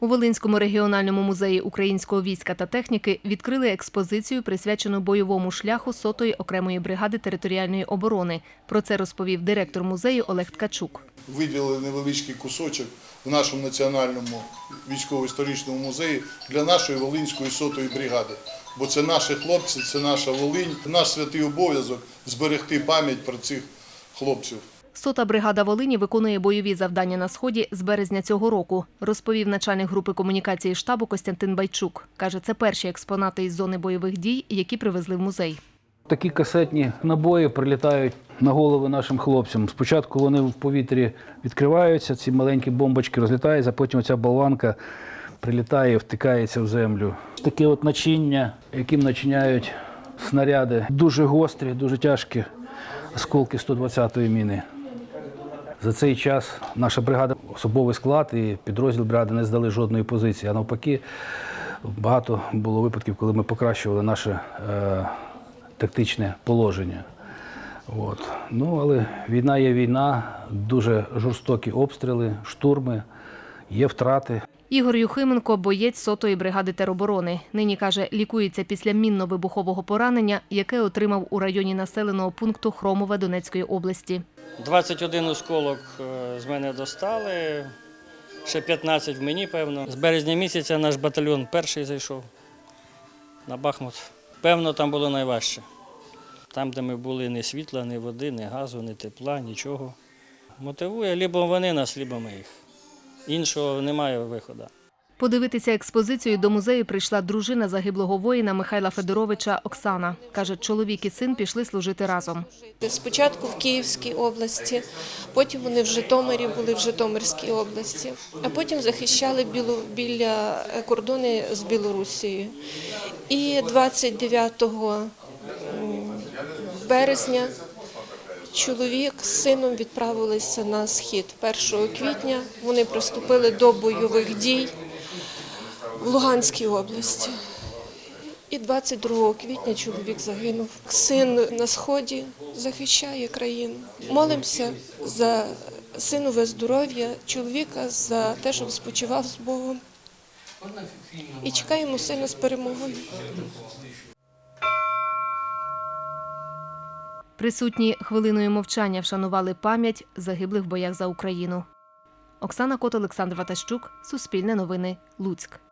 У Волинському регіональному музеї українського війська та техніки відкрили експозицію, присвячену бойовому шляху сотої окремої бригади територіальної оборони. Про це розповів директор музею Олег Ткачук. виділили невеличкий кусочок в нашому національному військово-історичному музеї для нашої Волинської сотої бригади. Бо це наші хлопці, це наша Волинь, наш святий обов'язок зберегти пам'ять про цих хлопців. Сота бригада Волині виконує бойові завдання на сході з березня цього року, розповів начальник групи комунікації штабу Костянтин Байчук. Каже, це перші експонати із зони бойових дій, які привезли в музей. Такі касетні набої прилітають на голови нашим хлопцям. Спочатку вони в повітрі відкриваються, ці маленькі бомбочки розлітаються, а потім ця болванка прилітає втикається в землю. Таке от начиння, яким начиняють снаряди, дуже гострі, дуже тяжкі осколки 120-ї міни. За цей час наша бригада, особовий склад і підрозділ бригади не здали жодної позиції. А навпаки, багато було випадків, коли ми покращували наше е, тактичне положення. От. Ну, але війна є війна, дуже жорстокі обстріли, штурми, є втрати. Ігор Юхименко – боєць сотої бригади тероборони. Нині, каже, лікується після мінно-вибухового поранення, яке отримав у районі населеного пункту Хромове Донецької області. 21 осколок е, з мене достали, ще 15 в мені, певно. З березня місяця наш батальйон перший зайшов на Бахмут. Певно, там було найважче. Там, де ми були ні світла, ні води, ні газу, ні тепла, нічого. Мотивує, либо вони нас, либо ми їх. Іншого немає виходу. Подивитися експозицію до музею прийшла дружина загиблого воїна Михайла Федоровича Оксана. Каже, чоловік і син пішли служити разом. Спочатку в Київській області, потім вони в Житомирі були в Житомирській області, а потім захищали білу, біля кордони з Білорусією. І 29 м, березня чоловік з сином відправилися на схід. 1 квітня вони приступили до бойових дій в Луганській області. І 22 квітня чоловік загинув. Син на сході захищає країну. Молимося за синове здоров'я, чоловіка за те, щоб спочивав з Богом. І чекаємо сина з перемогою. Присутні хвилиною мовчання вшанували пам'ять загиблих в боях за Україну. Оксана Кот, Олександр Ватащук, Суспільне новини, Луцьк.